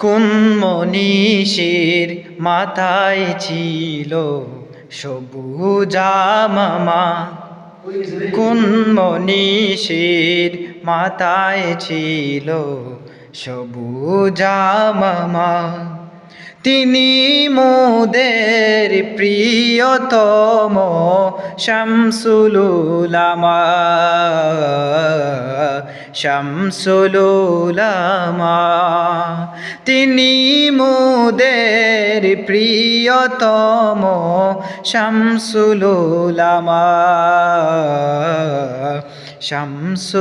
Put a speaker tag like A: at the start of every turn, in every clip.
A: কোন মনীষীর মাথায় ছিল সবুজা মামা কোন মনীষীর মাথায় ছিল সবুজা মামা তিনি মোদের প্রিয়তম শামসুলুলামা শামসুলুলামা তিনি মোদের প্রিয়তম শামসুলুলামা শামসুলুলামা।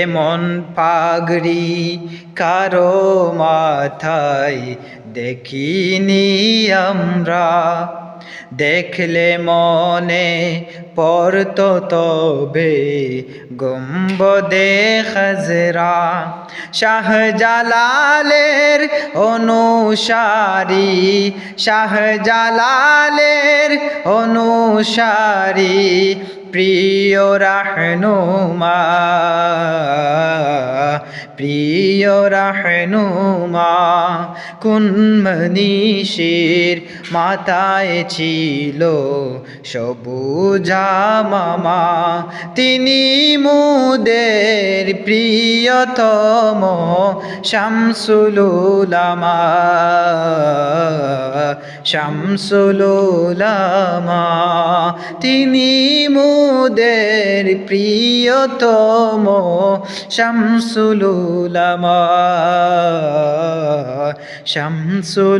A: এমন পাগড়ি কারও মাথায় দেখিনি আমরা। দেখলে মনে পড়ত তবে গম্বদে খজরা শাহজালালের অনুসারী শাহজালালের অনুসারী প্রিয় রাহনুমা প্রিয় রাহনুমা কোন মনীষীর মাথায় ছিল সবুজা মামা? তিনি মুদের প্রিয়তম শামসুলুলামা শামসুলুলামা তিনি মুদের প্রিয়তম শামসুলুলামা শামসুলুলামা।